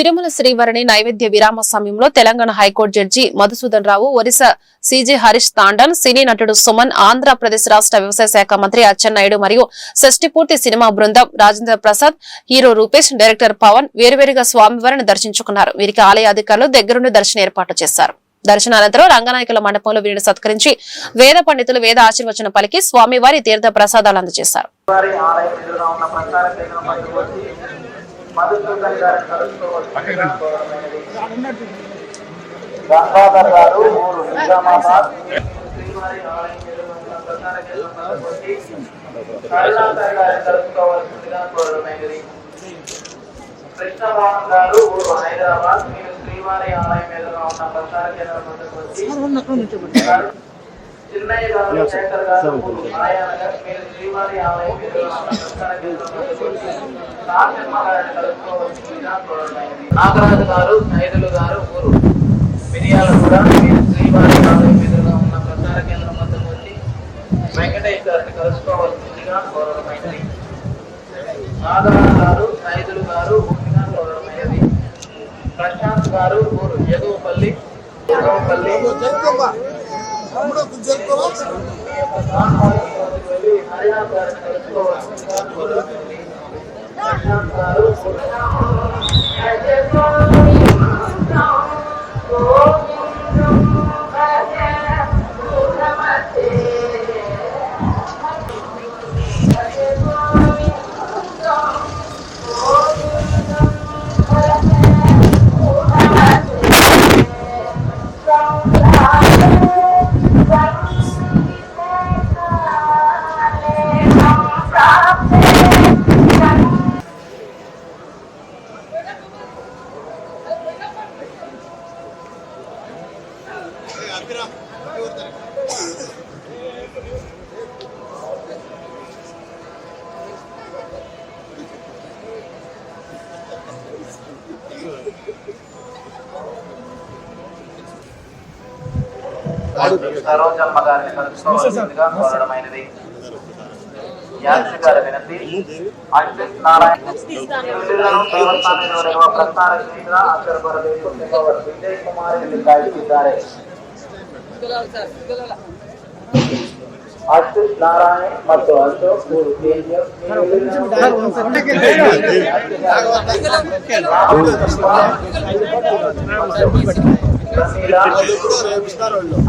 తిరుమల శ్రీవారిని నైవేద్య విరామ సమయంలో Telangana high court judge Madhusudan Rao Orissa CJ Harish Tandon cine నటుడు సుమన్ ఆంధ్రప్రదేశ్ రాష్ట్ర వ్యవసాయ శాఖ మంత్రి అచ్చెన్నాయుడు మరియు షష్టిపూర్తి సినిమా బృందం రాజేంద్ర ప్రసాద్ హీరో రూపేష్ డైరెక్టర్ పవన్ వేరువేరుగా స్వామివారిని దర్శించుకున్నారు. వీరికి ఆలయ అధికారులు దగ్గరుండి దర్శన ఏర్పాటు చేశారు. దర్శనానంతరం రంగనాయకుల మండపంలో వీరిని సత్కరించి వేద పండితులు వేద ఆశీర్వచనం పలికి స్వామివారి తీర్థ ప్రసాదాలు అందజేశారు. మధుసూదన్. గంగాధర్ గారు ఊరు నిజామాబాద్. కరుణాకర్ కలుసుకోవాల్సిందిగా గారు ఊరు హైదరాబాద్. మీరు శ్రీవారి ఆలయం ఎదురుగా ఉన్న ప్రచార కేంద్రం పైకి వచ్చి నాగరాజు గారు సైదులు గారు ఊరు మిరియాల కూడా శ్రీవారి ఆలయం ఎదురుగా ఉన్న ప్రచార కేంద్రం వద్దకు వచ్చి వెంకటేష్ గారిని కలుసుకోవాల్సిందిగా కోరడమైనది. నాగరాజు గారు సైదులు గారు ఊరిగా కోరడమైనది. ప్రశాంత్ గారు ఊరు ఎగువపల్లి ఎగువపల్లి వెళ్ళి హరియాణ గారిని కలుసుకోవాల్సిందిగా సరోజమ్మ గారిని కలుసుకోవాల్సిందిగా కోరడమైనది యాత్రి గారి వినతి అశ్విత్ నారాయణ జిల్లాలో ದೇವಸ್ಥಾನದವರೆಗೂ ಪ್ರಸಾರ ಕೇಂದ್ರ ಅಕ್ಕರ ಬರಬೇಕು ಎಂಬುವರು ವಿಜಯ್ ಕುಮಾರ್ ಇಲ್ಲಿ ಕಾಯುತ್ತಿದ್ದಾರೆ ಅಶ್ವಿತ್ ನಾರಾಯಣ್ ಮತ್ತು ಅಶೋಕ್ ಮೂರು ಕೆಜಿಎಫ್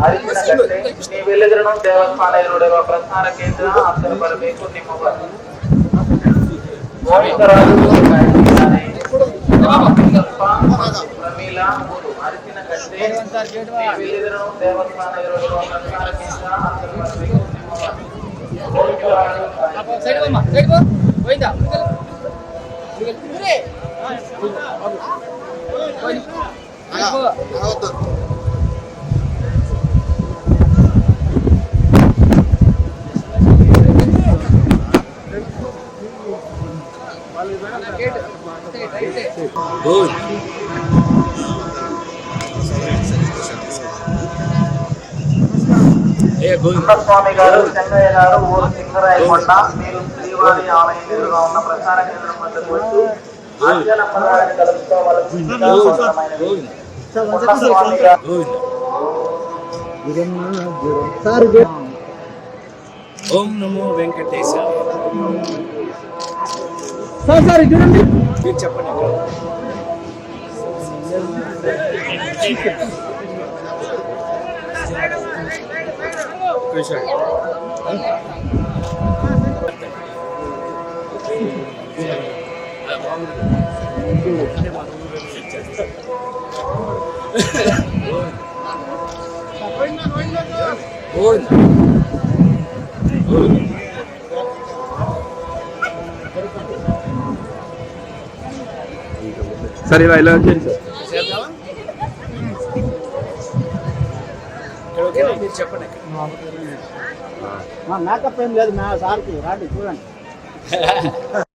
ಅರಿಶಿನಗಟ್ಟೆ ನೀವೆಲ್ಲಿದ್ರೂ ದೇವಸ್ಥಾನ ನೋಡಿರುವ ಪ್ರಸಾರ ಕೇಂದ್ರ ಅಕ್ಕರ ಬರಬೇಕು ನಿಮ್ಮವರು ಗೋವಿಂದರಾಜು ಕಾಯುತ್ತಿದ್ದಾರೆ ರಾಮಲಿಂಗಪ್ಪ ಮತ್ತು ಪ್ರಮೀಳಾ ಮೂರು ಅರಿಶಿನಗಟ್ಟೆ ನೀವೆಲ್ಲಿದ್ರೂ ದೇವಸ್ಥಾನ ಇರುವ ಪ್ರಸಾರ ಕೇಂದ್ರ ಅಕ್ಕರ ಬರಬೇಕು అలా. అవద్దు గుడ్ కుమారస్వామి గారు చెంగయ్య గారు ఊరు సింగరాయకొండ మీరు శ్రీవారి ఆలయం ఎదురుగా ఉన్న ప్రచార కేంద్రం వద్దకు వచ్చి ఆజ్ఞ నమ్మకాన్ని కలుపుకోవాల్సిందిగా ఓం నమో వెంకటేశాయ మీరు చెప్పండి అక్కడ. కూర్చోండి. సరే ఇలా ఇలా వచ్చేయండి సార్. చెప్పండి మేకప్ ఏం లేదు మా సార్కి రాండి చూడండి.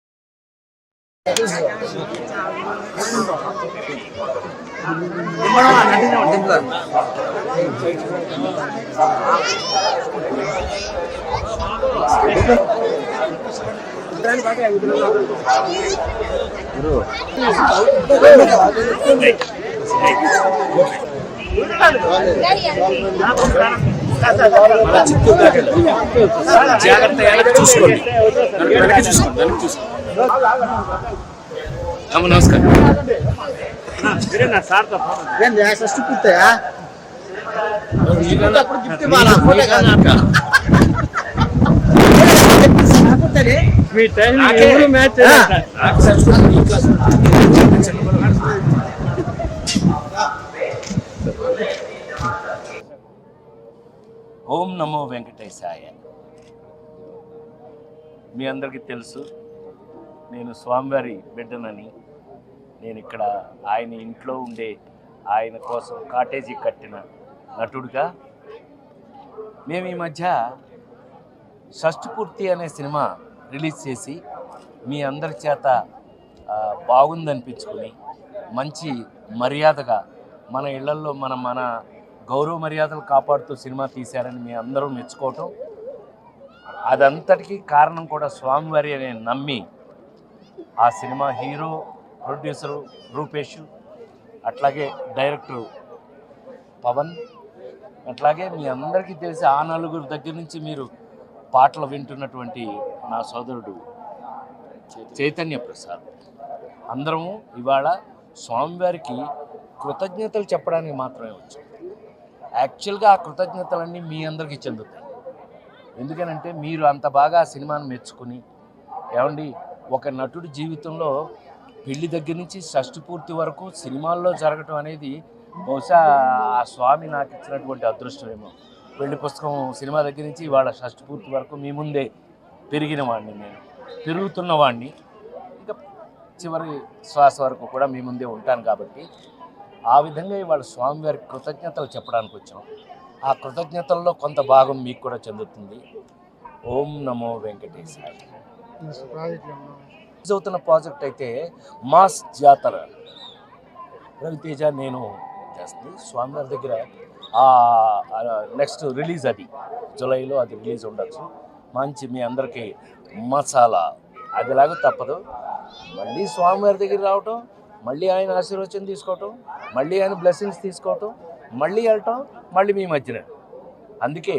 మన జాగ్రత్త వెనక్కి చూసుకోండి వెనక్కి చూసుకోండి వెనక్కి చూసుకోండి నమస్కారం. అప్పుడు గిఫ్ట్ ఇవ్వాలా? ఫోటో కాదు. మీ టైం. ఎవరు మ్యాచ్. ఓం నమో వెంకటేశాయ. మీ అందరికీ తెలుసు నేను స్వామివారి బిడ్డనని నేను ఇక్కడ ఆయన ఇంట్లో ఉండే ఆయన కోసం కాటేజీ కట్టిన నటుడిగా మేము ఈ మధ్య షష్ఠపూర్తి అనే సినిమా రిలీజ్ చేసి మీ అందరి చేత బాగుందనిపించుకుని మంచి మర్యాదగా మన ఇళ్ళల్లో మన మన గౌరవ మర్యాదలు కాపాడుతూ సినిమా తీశారని మీ అందరూ మెచ్చుకోవటం అదంతటికీ కారణం కూడా స్వామివారి అని నమ్మి ఆ సినిమా హీరో ప్రొడ్యూసరు రూపేష్ అట్లాగే డైరెక్టరు పవన్ అట్లాగే మీ అందరికీ తెలిసి ఆ నలుగురు దగ్గర నుంచి మీరు పాటలు వింటున్నటువంటి నా సోదరుడు చైతన్య ప్రసాద్. అందరము ఇవాళ స్వామివారికి కృతజ్ఞతలు చెప్పడానికి మాత్రమే వచ్చాం. యాక్చువల్గా ఆ కృతజ్ఞతలన్నీ మీ అందరికీ చెందుతాయి. ఎందుకనంటే మీరు అంత బాగా ఆ సినిమాను మెచ్చుకుని ఏమండి ఒక నటుడి జీవితంలో పెళ్ళి దగ్గర నుంచి షష్టి పూర్తి వరకు సినిమాల్లో జరగటం అనేది బహుశా ఆ స్వామి నాకు ఇచ్చినటువంటి అదృష్టమేమో పెళ్ళి పుస్తకం సినిమా దగ్గర నుంచి ఇవాళ షష్టి పూర్తి వరకు మీ ముందే పెరిగిన వాడిని నేను. పెరుగుతున్న వాడిని ఇంకా చివరి శ్వాస వరకు కూడా మీ ముందే ఉంటాను కాబట్టి ఆ విధంగా ఇవాళ స్వామివారికి కృతజ్ఞతలు చెప్పడానికి వచ్చాం. ఆ కృతజ్ఞతల్లో కొంత భాగం మీకు కూడా చెందుతుంది. ఓం నమో వెంకటేశాయ. అవుతున్న ప్రాజెక్ట్ అయితే మాస్ జాతర. రవితేజ నేను చేస్తుంది. స్వామివారి దగ్గర నెక్స్ట్ రిలీజ్ అది. జూలైలో అది రిలీజ్ ఉండొచ్చు. మంచి మీ అందరికీ మసాలా. అదిలాగా తప్పదు. మళ్ళీ స్వామివారి దగ్గర రావటం మళ్ళీ ఆయన ఆశీర్వచనం తీసుకోవటం మళ్ళీ ఆయన బ్లెస్సింగ్స్ తీసుకోవటం మళ్ళీ వెళ్ళటం మళ్ళీ మీ మధ్యన. అందుకే